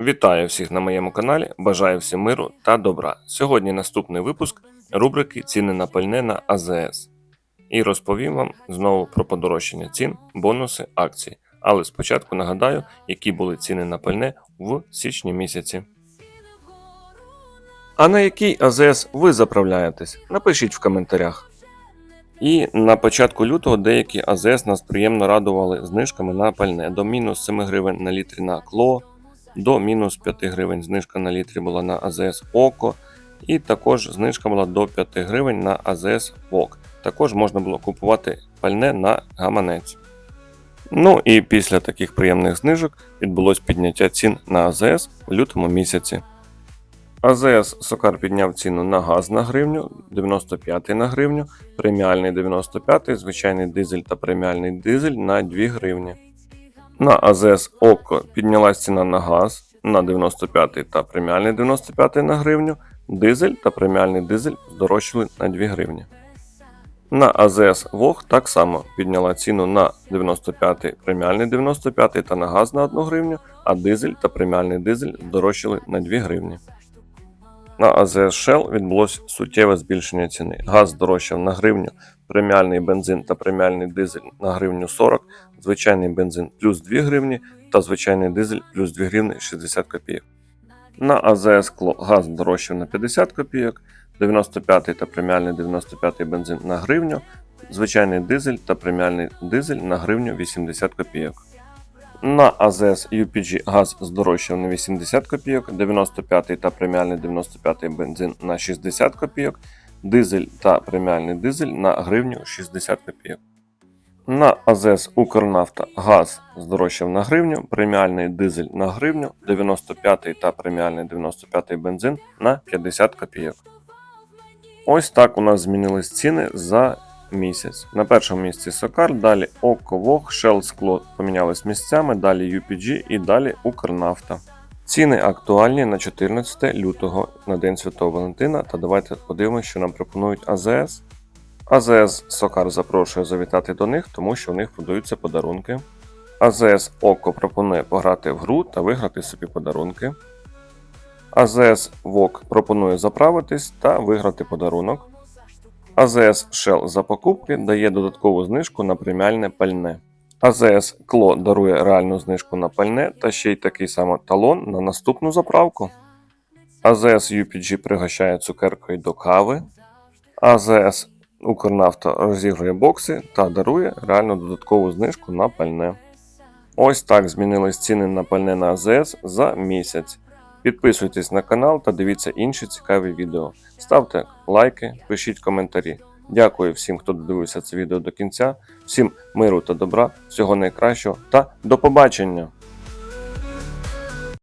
Вітаю всіх на моєму каналі, бажаю всім миру та добра. Сьогодні наступний випуск рубрики Ціни на пальне на АЗС. І розповім вам знову про подорожчання цін, бонуси, акції. Але спочатку нагадаю, які були ціни на пальне в січні місяці. А на який АЗС ви заправляєтесь? Напишіть в коментарях. І на початку лютого деякі АЗС нас приємно радували знижками на пальне до мінус 7 гривень на літрі на кло, до мінус 5 гривень знижка на літрі була на АЗС ОКО, і також знижка була до 5 гривень на АЗС ВОК. Також можна було купувати пальне на гаманець. Ну і після таких приємних знижок відбулось підняття цін на АЗС у лютому місяці. АЗС Сокар підняв ціну на газ на гривню, 95 на гривню, преміальний 95, звичайний дизель та преміальний дизель на 2 гривні. На АЗС ОКО піднялась ціна на газ на 95 та преміальний 95 на гривню, дизель та преміальний дизель здорожчали на 2 гривні. На АЗС ВОГ так само підняла ціну на 95 преміальний 95 та на газ на 1 гривню, а дизель та преміальний дизель здорожчали на 2 гривні. На АЗС Shell відбулось суттєве збільшення ціни. Газ здорожчав на гривню, преміальний бензин та преміальний дизель на гривню 40, звичайний бензин плюс 2 гривні та звичайний дизель плюс 2 гривні 60 копійок. На АЗС Кло газ здорожчав на 50 копійок, 95 та преміальний 95 бензин на гривню, звичайний дизель та преміальний дизель на гривню 80 копійок. На АЗС UPG газ здорожчав на 80 копійок, 95 та преміальний 95 бензин на 60 копійок, дизель та преміальний дизель на гривню 60 копійок. На АЗС Укрнафта газ здорожчав на гривню, преміальний дизель на гривню, 95 та преміальний 95 бензин на 50 копійок. Ось так у нас змінились ціни за місяць. На першому місці Сокар, далі Око Вог, Shell Скло помінялись місцями, далі UPG і далі Укрнафта. Ціни актуальні на 14 лютого на День Святого Валентина. Та давайте подивимося, що нам пропонують АЗС. АЗС Сокар запрошує завітати до них, тому що у них подаються подарунки. АЗС Око пропонує пограти в гру та виграти собі подарунки. АЗС ВОК пропонує заправитись та виграти подарунок. АЗС Shell за покупки дає додаткову знижку на преміальне пальне. АЗС Кло дарує реальну знижку на пальне та ще й такий самий талон на наступну заправку. АЗС UPG пригощає цукеркою до кави. АЗС Укрнафта розігрує бокси та дарує реальну додаткову знижку на пальне. Ось так змінились ціни на пальне на АЗС за місяць. Підписуйтесь на канал та дивіться інші цікаві відео. Ставте лайки, пишіть коментарі. Дякую всім, хто додивився це відео до кінця. Всім миру та добра, всього найкращого та до побачення!